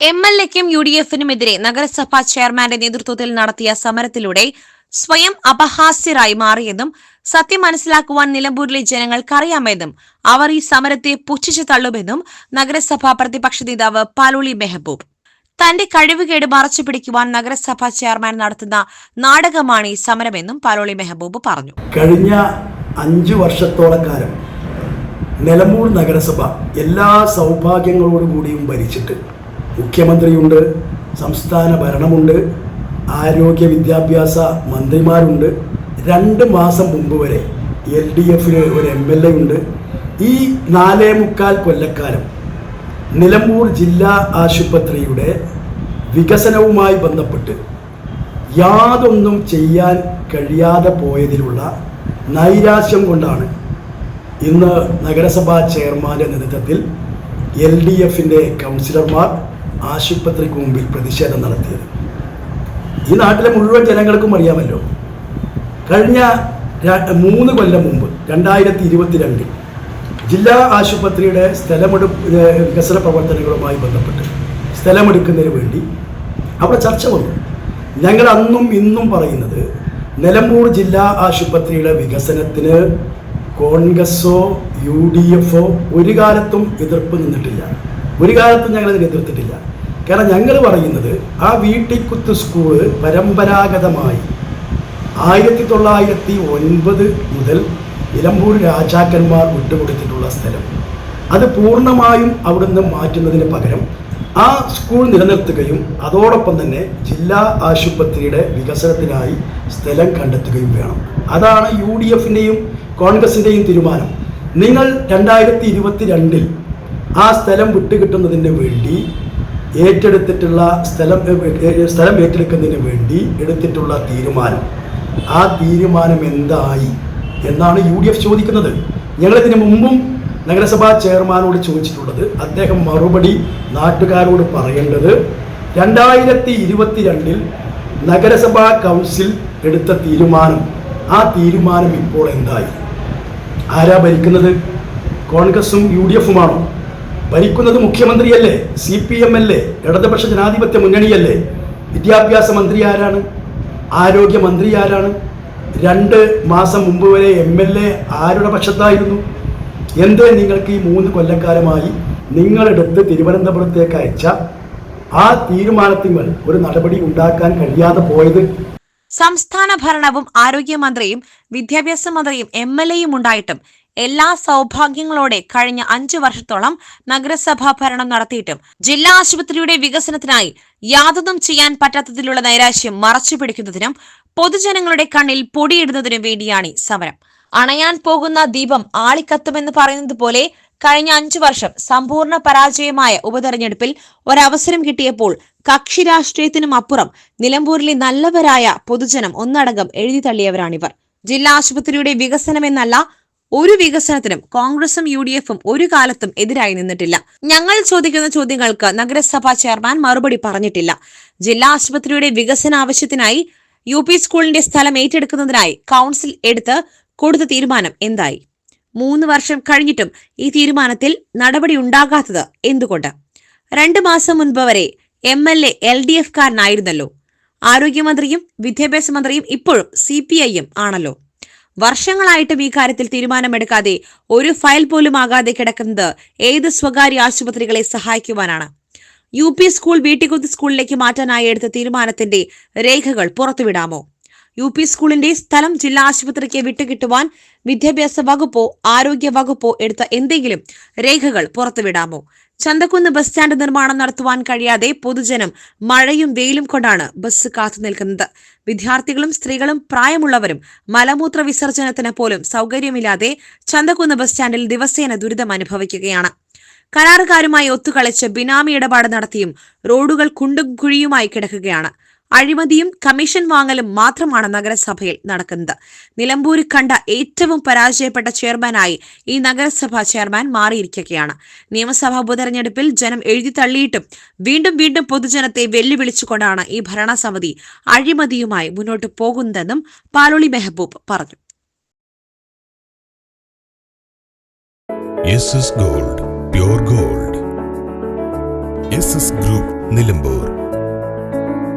M L എക്കും U D എഫിനുമെതിരെ നഗരസഭാ ചെയർമാന്റെ നേതൃത്വത്തിൽ നടത്തിയ സമരത്തിലൂടെ സ്വയം അപഹാസ്യരായി മാറിയെന്നും സത്യം മനസ്സിലാക്കുവാൻ നിലമ്പൂരിലെ ജനങ്ങൾക്കറിയാമെന്നും അവർ ഈ സമരത്തെ പുച്ഛിച്ചു തള്ളുമെന്നും നഗരസഭാ പ്രതിപക്ഷ നേതാവ് പാലോളി മെഹബൂബ്. തന്റെ കഴിവുകേട് മറച്ചു പിടിക്കുവാൻ നഗരസഭാ ചെയർമാൻ നടത്തുന്ന നാടകമാണ് ഈ സമരമെന്നും പാലോളി മെഹബൂബ് പറഞ്ഞു. കഴിഞ്ഞ അഞ്ചു വർഷത്തോളം കാലം നിലമ്പൂർ നഗരസഭ എല്ലാ സൗഭാഗ്യങ്ങളോടുകൂടിയും ഭരിച്ചിട്ട് മുഖ്യമന്ത്രിയുണ്ട് സംസ്ഥാന ഭരണമുണ്ട് ആരോഗ്യ വിദ്യാഭ്യാസ മന്ത്രിമാരുണ്ട്. രണ്ട് മാസം മുമ്പ് വരെ എൽ ഡി എഫിന് ഒരു എം എൽ എ ഉണ്ട്. ഈ നാലേ മുക്കാൽ കൊല്ലക്കാലം നിലമ്പൂർ ജില്ലാ ആശുപത്രിയുടെ വികസനവുമായി ബന്ധപ്പെട്ട് യാതൊന്നും ചെയ്യാൻ കഴിയാതെ പോയതിലുള്ള നൈരാശ്യം കൊണ്ടാണ് ഇന്ന് നഗരസഭാ ചെയർമാന്റെ നേതൃത്വത്തിൽ എൽ ഡി എഫിന്റെ കൗൺസിലർമാർ ആശുപത്രിക്ക് മുമ്പിൽ പ്രതിഷേധം നടത്തിയത്. ഈ നാട്ടിലെ മുഴുവൻ ജനങ്ങൾക്കും അറിയാമല്ലോ. കഴിഞ്ഞ മൂന്ന് കൊല്ലം മുമ്പ് രണ്ടായിരത്തി ഇരുപത്തിരണ്ടിൽ ജില്ലാ ആശുപത്രിയുടെ സ്ഥലമെടുപ്പ് വികസന പ്രവർത്തനങ്ങളുമായി ബന്ധപ്പെട്ട് സ്ഥലമെടുക്കുന്നതിന് വേണ്ടി അവിടെ ചർച്ച വന്നു. ഞങ്ങൾ അന്നും ഇന്നും പറയുന്നത് നിലമ്പൂർ ജില്ലാ ആശുപത്രിയുടെ വികസനത്തിന് കോൺഗ്രസോ യു ഡി എഫോ ഒരു കാലത്തും എതിർപ്പ് നിന്നിട്ടില്ല. ഒരു കാലത്തും ഞങ്ങളതിനെ എതിർത്തിട്ടില്ല. കാരണം ഞങ്ങൾ പറയുന്നത് ആ വീട്ടിക്കുത്ത് സ്കൂൾ പരമ്പരാഗതമായി ആയിരത്തി തൊള്ളായിരത്തി ഒൻപത് മുതൽ നിലമ്പൂർ രാജാക്കന്മാർ വിട്ടുകൊടുത്തിട്ടുള്ള സ്ഥലം. അത് പൂർണമായും അവിടുന്ന് മാറ്റുന്നതിന് പകരം ആ സ്കൂൾ നിലനിർത്തുകയും അതോടൊപ്പം തന്നെ ജില്ലാ ആശുപത്രിയുടെ വികസനത്തിനായി സ്ഥലം കണ്ടെത്തുകയും വേണം. അതാണ് യു ഡി എഫിന്റെയും കോൺഗ്രസിന്റെയും തീരുമാനം. നിങ്ങൾ രണ്ടായിരത്തി ഇരുപത്തി രണ്ടിൽ ആ സ്ഥലം വിട്ടുകിട്ടുന്നതിന് വേണ്ടി ഏറ്റെടുത്തിട്ടുള്ള സ്ഥലം സ്ഥലം ഏറ്റെടുക്കുന്നതിന് വേണ്ടി എടുത്തിട്ടുള്ള തീരുമാനം. ആ തീരുമാനം എന്തായി എന്നാണ് യു ഡി എഫ് ചോദിക്കുന്നത്. ഞങ്ങളിതിനു മുമ്പും നഗരസഭാ ചെയർമാനോട് ചോദിച്ചിട്ടുള്ളത്. അദ്ദേഹം മറുപടി നാട്ടുകാരോട് പറയേണ്ടത് രണ്ടായിരത്തി ഇരുപത്തിരണ്ടിൽ നഗരസഭാ കൗൺസിൽ എടുത്ത തീരുമാനം. ആ തീരുമാനം ഇപ്പോൾ എന്തായി? ആരാ ഭരിക്കുന്നത്? കോൺഗ്രസും യു ഡി എഫുമാണോ? ഭരിക്കുന്നത് മുഖ്യമന്ത്രിയല്ലേ? സി പി എം അല്ലേ? ഇടതുപക്ഷ ജനാധിപത്യ മുന്നണിയല്ലേ? വിദ്യാഭ്യാസ മന്ത്രി ആരാണ്? ആരോഗ്യമന്ത്രി ആരാണ്? രണ്ട് മാസം മുമ്പ് വരെ എം എൽ എ ആരുടെ പക്ഷത്തായിരുന്നു? എന്തേ നിങ്ങൾക്ക് ഈ മൂന്ന് കൊല്ലക്കാലമായി നിങ്ങളെടുത്ത് തിരുവനന്തപുരത്തേക്ക് അയച്ച ആ തീരുമാനത്തിന്മേൽ ഒരു നടപടി ഉണ്ടാക്കാൻ കഴിയാതെ പോയത്? സംസ്ഥാന ഭരണവും ആരോഗ്യമന്ത്രിയും വിദ്യാഭ്യാസ മന്ത്രിയും എം എൽ എയും ഉണ്ടായിട്ടും എല്ലാ സൗഭാഗ്യങ്ങളോടെ കഴിഞ്ഞ അഞ്ചു വർഷത്തോളം നഗരസഭാ ഭരണം നടത്തിയിട്ടും ജില്ലാ ആശുപത്രിയുടെ വികസനത്തിനായി യാതൊന്നും ചെയ്യാൻ പറ്റാത്തതിലുള്ള നൈരാശ്യം മറച്ചു പിടിക്കുന്നതിനും പൊതുജനങ്ങളുടെ കണ്ണിൽ പൊടിയിടുന്നതിനും വേണ്ടിയാണ് സമരം. അണയാൻ പോകുന്ന ദീപം ആളിക്കത്തുമെന്ന് പറയുന്നത് പോലെ കഴിഞ്ഞ അഞ്ചു വർഷം സമ്പൂർണ പരാജയമായ ഉപതെരഞ്ഞെടുപ്പിൽ ഒരവസരം കിട്ടിയപ്പോൾ കക്ഷി രാഷ്ട്രീയത്തിനും അപ്പുറം നിലമ്പൂരിലെ നല്ലവരായ പൊതുജനം ഒന്നടങ്കം എഴുതി തള്ളിയവരാണിവർ. ജില്ലാ ആശുപത്രിയുടെ വികസനമെന്നല്ല ഒരു വികസനത്തിനും കോൺഗ്രസും യു ഡി എഫും ഒരു കാലത്തും എതിരായി നിന്നിട്ടില്ല. ഞങ്ങൾ ചോദിക്കുന്ന ചോദ്യങ്ങൾക്ക് നഗരസഭാ ചെയർമാൻ മറുപടി പറഞ്ഞിട്ടില്ല. ജില്ലാ ആശുപത്രിയുടെ വികസന ആവശ്യത്തിനായി യു പി സ്കൂളിന്റെ സ്ഥലം ഏറ്റെടുക്കുന്നതിനായി കൗൺസിൽ എടുത്ത് കൊടുത്ത തീരുമാനം എന്തായി? മൂന്ന് വർഷം കഴിഞ്ഞിട്ടും ഈ തീരുമാനത്തിൽ നടപടി ഉണ്ടാകാത്തത് എന്തുകൊണ്ട്? രണ്ട് മാസം മുൻപ് വരെ M L A L D F കാരനായിരുന്നല്ലോ. ആരോഗ്യമന്ത്രിയും വിദ്യാഭ്യാസ മന്ത്രിയും ഇപ്പോഴും സി പി ഐയും ആണല്ലോ. വർഷങ്ങളായിട്ടും ഈ കാര്യത്തിൽ തീരുമാനമെടുക്കാതെ ഒരു ഫയൽ പോലും ആകാതെ കിടക്കുന്നത് ഏത് സ്വകാര്യ ആശുപത്രികളെ സഹായിക്കുവാനാണ്? യു പി സ്കൂൾ വീട്ടിക്കുത്ത് സ്കൂളിലേക്ക് മാറ്റാനായി എടുത്ത തീരുമാനത്തിന്റെ രേഖകൾ പുറത്തുവിടാമോ? യു പി സ്കൂളിന്റെ സ്ഥലം ജില്ലാ ആശുപത്രിക്ക് വിട്ടുകിട്ടുവാൻ വിദ്യാഭ്യാസ വകുപ്പോ ആരോഗ്യ വകുപ്പോ എടുത്ത എന്തെങ്കിലും രേഖകൾ പുറത്തുവിടാമോ? ചന്തക്കുന്ന് ബസ് സ്റ്റാൻഡ് നിർമ്മാണം നടത്തുവാൻ കഴിയാതെ പൊതുജനം മഴയും വെയിലും കൊണ്ടാണ് ബസ് കാത്തു നിൽക്കുന്നത്. വിദ്യാർത്ഥികളും സ്ത്രീകളും പ്രായമുള്ളവരും മലമൂത്ര വിസർജനത്തിന് പോലും സൗകര്യമില്ലാതെ ചന്തക്കുന്ന് ബസ് സ്റ്റാൻഡിൽ ദിവസേന ദുരിതം അനുഭവിക്കുകയാണ്. കരാറുകാരുമായി ഒത്തുകളിച്ച് ബിനാമി ഇടപാട് നടത്തിയും റോഡുകൾ കുണ്ടും കുഴിയുമായി കിടക്കുകയാണ്. അഴിമതിയും കമ്മീഷൻ വാങ്ങലും മാത്രമാണ് നഗരസഭയിൽ നടക്കുന്നത്. നിലമ്പൂരിൽ കണ്ട ഏറ്റവും പരാജയപ്പെട്ട ചെയർമാനായി ഈ നഗരസഭ ചെയർമാൻ മാറിയിരിക്കുകയാണ്. നിയമസഭാ ഉപതെരഞ്ഞെടുപ്പിൽ ജനം എഴുതി തള്ളിയിട്ടും വീണ്ടും വീണ്ടും പൊതുജനത്തെ വെല്ലുവിളിച്ചുകൊണ്ടാണ് ഈ ഭരണസമിതി അഴിമതിയുമായി മുന്നോട്ട് പോകുന്നതെന്നും പാലോളി മെഹബൂബ് പറഞ്ഞു. Gold pure gold. Group Nilambur.